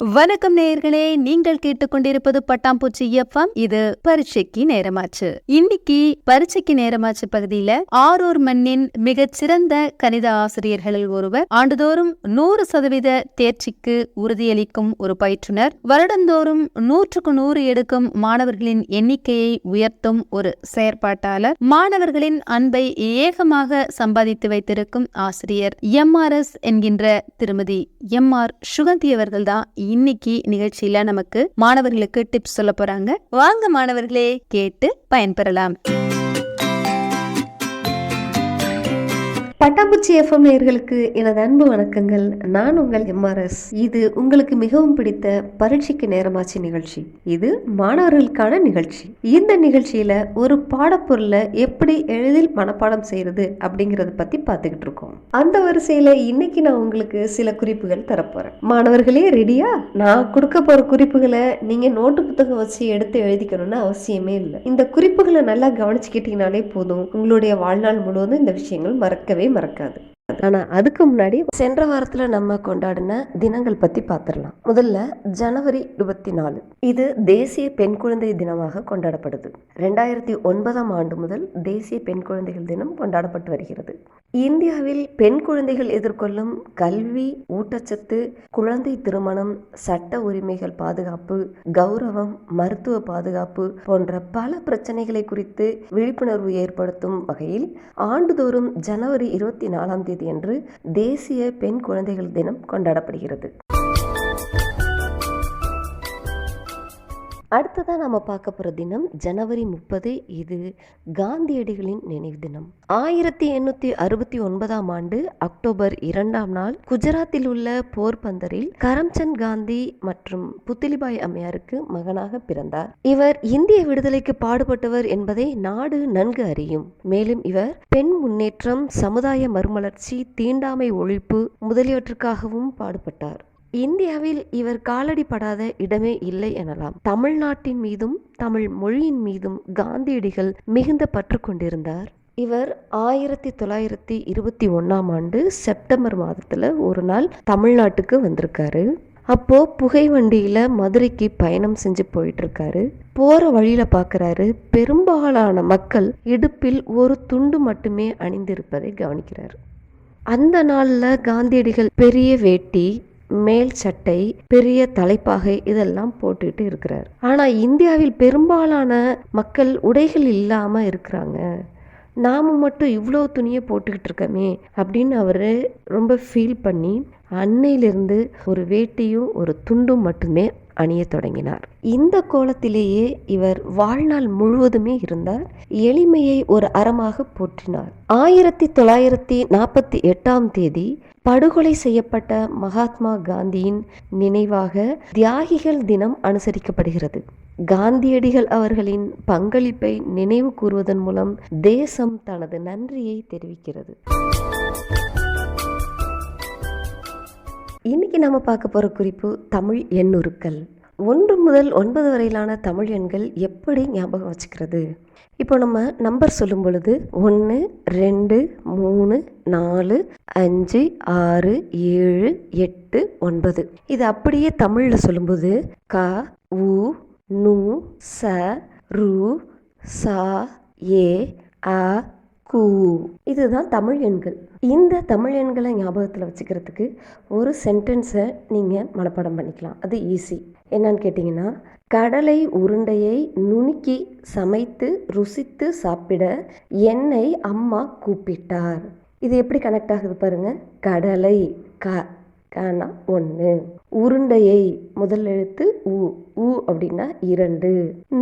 வணக்கம் நேயர்களே நீங்கள் கேட்டுக்கொண்டிருப்பது பட்டாம்பூச்சி எஃப்எம். இது பரீட்சைக்கு நேரமாச்சு. இன்னைக்கு பரீட்சைக்கு நேரமாச்சு பகுதியில ஆரூர் மண்ணின் மிகச் சிறந்த கணித ஆசிரியர்களில் ஒருவர் ஆண்டுதோறும் நூறு சதவீத தேர்ச்சிக்கு உறுதியளிக்கும் ஒரு பயிற்றுனர் வருடந்தோறும் நூற்றுக்கு நூறு எடுக்கும் மாணவர்களின் எண்ணிக்கையை உயர்த்தும் ஒரு செயற்பாட்டாளர் மாணவர்களின் அன்பை ஏகமாக சம்பாதித்து வைத்திருக்கும் ஆசிரியர் எம்ஆர்எஸ் என்கின்ற திருமதி எம் ஆர் சுகந்தி அவர்கள்தான் இன்னைக்கு நிகழ்ச்சியில நமக்கு மாணவர்களுக்கு டிப்ஸ் சொல்ல போறாங்க. வாங்க மாணவர்களே கேட்டு பயன்பெறலாம். பட்டாம்பூச்சி எஃப்எம் நேயர்களுக்கு எனது அன்பு வணக்கங்கள். நான் உங்கள் எம்ஆர்எஸ் இது உங்களுக்கு மிகவும் பிடித்த பரீட்சைக்கு நேரமாச்சு நிகழ்ச்சி. இது மாணவர்களுக்கான நிகழ்ச்சி. இந்த நிகழ்ச்சியில ஒரு பாடப்பொருளை எப்படி எளிதில் மனப்பாடம் செய்யறது அப்படிங்கறத பத்தி பார்த்துக்கிட்டு இருக்கோம். அந்த வரிசையில இன்னைக்கு நான் உங்களுக்கு சில குறிப்புகள் தரப்போறேன். மாணவர்களே ரெடியா நான் கொடுக்க போற குறிப்புகளை நீங்க நோட்டு புத்தகம் வச்சு எடுத்து எழுதிக்கணும்னு அவசியமே இல்லை. இந்த குறிப்புகளை நல்லா கவனிச்சுக்கிட்டீங்கனாலே போதும். உங்களுடைய வாழ்நாள் முழுவதும் இந்த விஷயங்கள் மறக்கவே மறக்காது. ஆனா அதுக்கு முன்னாடி சென்ற வாரத்துல நம்ம கொண்டாடின தினங்கள் பத்தி பார்த்திடலாம் முதல்ல ஜனவரி இருபத்தி நாலு இது தேசிய பெண் குழந்தை தினமாக கொண்டாடப்படுது. ரெண்டாயிரத்தி ஒன்பதாம் ஆண்டு முதல் தேசிய பெண் குழந்தைகள் தினம் கொண்டாடப்பட்டு வருகிறது. இந்தியாவில் பெண் குழந்தைகள் எதிர்கொள்ளும் கல்வி ஊட்டச்சத்து குழந்தை திருமணம் சட்ட உரிமைகள் பாதுகாப்பு கௌரவம் மருத்துவ பாதுகாப்பு போன்ற பல பிரச்சனைகளை குறித்து விழிப்புணர்வு ஏற்படுத்தும் வகையில் ஆண்டுதோறும் ஜனவரி இருபத்தி நாலாம் தேதி அன்று தேசிய பெண் குழந்தைகள் தினம் கொண்டாடப்படுகிறது. அடுத்ததா நாம் பார்க்க போகிற தினம் ஜனவரி முப்பது இது காந்தியடிகளின் நினைவு தினம். ஆயிரத்தி எண்ணூற்றி அறுபத்தி ஒன்பதாம் ஆண்டு அக்டோபர் இரண்டாம் நாள் குஜராத்தில் உள்ள போர்பந்தரில் கரம்சந்த் காந்தி மற்றும் புத்திலிபாய் அம்மையாருக்கு மகனாக பிறந்தார். இவர் இந்திய விடுதலைக்கு பாடுபட்டவர் என்பதை நாடு நன்கு அறியும். மேலும் இவர் பெண் முன்னேற்றம் சமுதாய மறுமலர்ச்சி தீண்டாமை ஒழிப்பு முதலியவற்றுக்காகவும் பாடுபட்டார். இந்தியாவில் இவர் காலடிப்படாத இடமே இல்லை எனலாம். தமிழ்நாட்டின் மீதும் தமிழ் மொழியின் மீதும் காந்தியடிகள் மிகுந்த பற்று கொண்டிருந்தார். இவர் ஆயிரத்தி தொள்ளாயிரத்தி இருபத்தி ஒன்றாம் ஆண்டு செப்டம்பர் மாதத்தில் ஒரு நாள் தமிழ்நாட்டுக்கு வந்திருக்காரு. அப்போ புகை வண்டியில மதுரைக்கு பயணம் செஞ்சு போயிட்டு இருக்காரு போற வழியில பாக்குறாரு பெரும்பாலான மக்கள் இடுப்பில் ஒரு துண்டு மட்டுமே அணிந்திருப்பதை கவனிக்கிறார். அந்த நாள்ல காந்தியடிகள் பெரிய வேட்டி மேல் சட்டை பெரிய தலைப்பாகை இதெல்லாம் போட்டுட்டு இருக்கிறார். ஆனா இந்தியாவில் பெரும்பாலான மக்கள் உடைகள் இல்லாம இருக்கிறாங்க. நாம மட்டும் இவ்வளோ துணியை போட்டுக்கிட்டு இருக்கோமே அப்படின்னு அவர் ரொம்ப ஃபீல் பண்ணி அன்னையிலிருந்து ஒரு வேட்டியும் ஒரு துண்டும் மட்டுமே அணிய தொடங்கினார். இந்த கோலத்திலேயே இவர் வாழ்நாள் முழுவதுமே இருந்தார். எளிமையை ஒரு அறமாக போற்றினார். ஆயிரத்தி தொள்ளாயிரத்தி நாற்பத்தி எட்டாம் தேதி படுகொலை செய்யப்பட்ட மகாத்மா காந்தியின் நினைவாக தியாகிகள் தினம் அனுசரிக்கப்படுகிறது. காந்தியடிகள் அவர்களின் பங்களிப்பை நினைவு கூறுவதன் மூலம் தேசம் தனது நன்றியை தெரிவிக்கிறது. இன்னைக்கு நம்ம பார்க்க போற குறிப்பு தமிழ் எண்ணுருக்கள். ஒன்று முதல் ஒன்பது வரையிலான தமிழ் எண்கள் எப்படி ஞாபகம் வச்சுக்கிறது? இப்போ நம்ம நம்பர் சொல்லும் பொழுது ஒன்று ரெண்டு மூணு நாலு அஞ்சு ஆறு ஏழு எட்டு ஒன்பது. இது அப்படியே தமிழில் சொல்லும்போது க உ நு ச ரு சா ஏ அ கூ. இதுதான் தமிழ் எண்கள். இந்த தமிழ் எண்களை ஞாபகத்தில் வச்சுக்கிறதுக்கு ஒரு சென்டென்ஸை நீங்கள் மனப்பாடம் பண்ணிக்கலாம். அது ஈஸி. என்னன்னு கேட்டிங்கன்னா கடலை உருண்டையை நுணுக்கி சமைத்து ருசித்து சாப்பிட என்னை அம்மா கூப்பிட்டார். இது எப்படி கனெக்ட் ஆகுது பாருங்கள் கடலை க கனா ஒன்று உருண்டையை முதல் எழுத்து உ உ அப்படின்னா இரண்டு.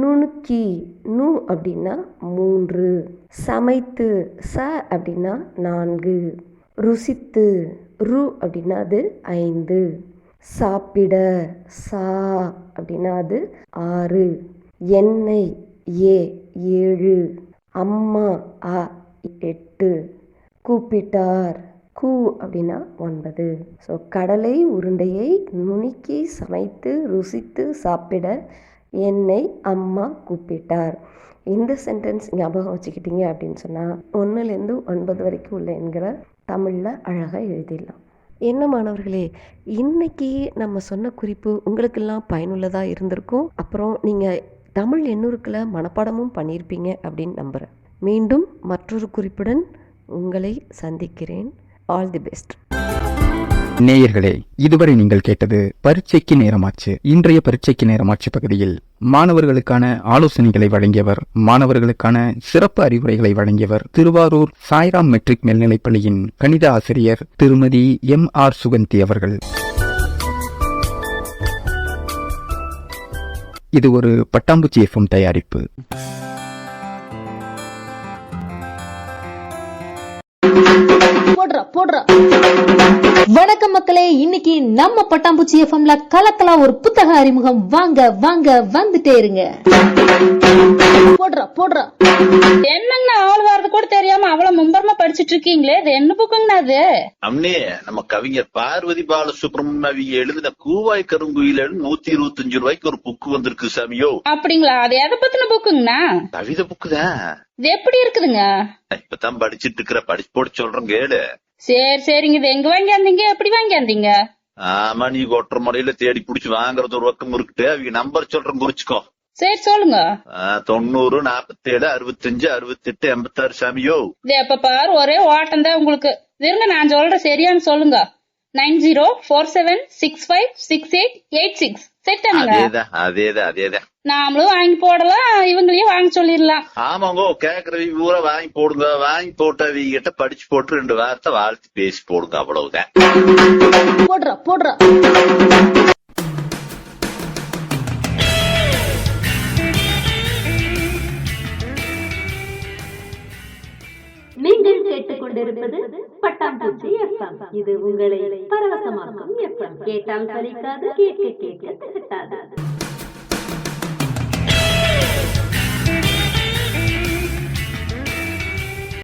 நுணுக்கி நு அப்படின்னா மூன்று. சமைத்து ச அப்படின்னா நான்கு. ருசித்து ரு அப்படின்னா அது ஐந்து. சாப்பிட சா அப்படின்னா அது ஆறு. எண்ணெய் ஏ ஏழு. அம்மா அ எட்டு. கூப்பிட்டார். கூ அப்படின்னா ஒன்பது. ஸோ கடலை உருண்டையை நுணுக்கி சமைத்து ருசித்து சாப்பிட என்னை அம்மா கூப்பிட்டார். இந்த சென்டென்ஸ் ஞாபகம் வச்சுக்கிட்டீங்க அப்படின்னு சொன்னால் ஒன்றுலேருந்து ஒன்பது வரைக்கும் உள்ள என்கிற தமிழில் அழகாக எழுதிடலாம். என்ன மாணவர்களே இன்னைக்கு நம்ம சொன்ன குறிப்பு உங்களுக்கெல்லாம் பயனுள்ளதாக இருந்திருக்கும். அப்புறம் நீங்கள் தமிழ் எண்ணூறுக்களை மனப்பாடமும் பண்ணியிருப்பீங்க அப்படின்னு நம்புகிறேன் மீண்டும் மற்றொரு குறிப்புடன் உங்களை சந்திக்கிறேன். ஆல் தி பெஸ்ட் நேயர்களே இதுவரை நீங்கள் கேட்டது பரீட்சைக்கு நேரமாச்சு. இன்றைய பரீட்சைக்கு நேரமாச்சு பகுதியில் மாணவர்களுக்கான ஆலோசனைகளை வழங்கியவர் மாணவர்களுக்கான சிறப்பு அறிவுரைகளை வழங்கியவர் திருவாரூர் சாய்ராம் மெட்ரிக் மேல்நிலைப்பள்ளியின் கணித ஆசிரியர் திருமதி எம் ஆர் சுகந்தி அவர்கள். இது ஒரு பட்டாம்பூச்சி எஃப்எம் தயாரிப்பு. போடுறா போடுறா. வணக்கம் மக்களே இன்னைக்கு நம்ம பட்டாம்பூச்சி எஃப்எம்ல கலக்கலா ஒரு புத்தக அறிமுகம். வாங்க வாங்க வந்துட்டே இருங்க. போடுறா போடுறா. என்னங்கண்ணா ஆள் வர்றது கூட தெரியாம அவ்வளவு மும்பரமா படிச்சிட்டு இருக்கீங்களே இது என்ன புக்குங்கண்ணா அது? அம்னே நம்ம கவிஞர் பார்வதி பால சுப்பிரமணியம் அவங்க எழுதின கூவாய் கருங்குயில நூத்தி இருபத்தஞ்சு ரூபாய்க்கு ஒரு புக்கு வந்திருக்கு சாமியோ. அப்படிங்களா? அது எதை பத்தின புக்குங்கண்ணா? கவிதை புக்கு தான் இது எப்படி இருக்குதுங்க? இப்பதான் படிச்சிட்டு இருக்கிற படிச்சு போட்டு சொல்றேன் கேளு. சரி சரிங்க. இது எங்க வாங்கியாந்தீங்க எப்படி வாங்கியாந்தீங்க ஆமா நீ கொட்டுற முறையில தேடி புடிச்சு வாங்குறது ஒரு பக்கம் இருக்குட்டு அவங்க நம்பர் சொல்றேன் குறிச்சுக்கோ. சரி சொல்லுங்க. தொண்ணூறு நாப்பத்தேழு அறுபத்தஞ்சு அறுபத்தெட்டு எண்பத்தாறு சாமியோ இது எப்ப பாரு ஒரே ஓட்டம் தான் உங்களுக்கு. இருங்க நான் சொல்றேன் சரியான்னு சொல்லுங்க. Nine zero four seven six five six eight eight six. செட்டானுங்க அதேதான் அதேதான் அதேதான். நாமளும் வாங்கி போடலாம் இவங்களையும் வாங்க சொல்லிடலாம். ஆமாங்கோ கேக்குறவங்க பூரா வாங்கி போடுங்க வாங்கி போட்டு அவங்க கிட்ட படிச்சு போட்டு ரெண்டு வார்த்தை வாழ்த்து பேசி போடுங்க அவ்வளவுதான். போடுறா போடுறா. நீங்கள் கேட்டுக்கொண்டிருப்பது பட்டாம்பூச்சி எஃப்எம் இது உங்களை பரவசமாக்கும் எஃப்எம் கேட்டால் சலிக்காது கேட்க கேட்க திகட்டாது.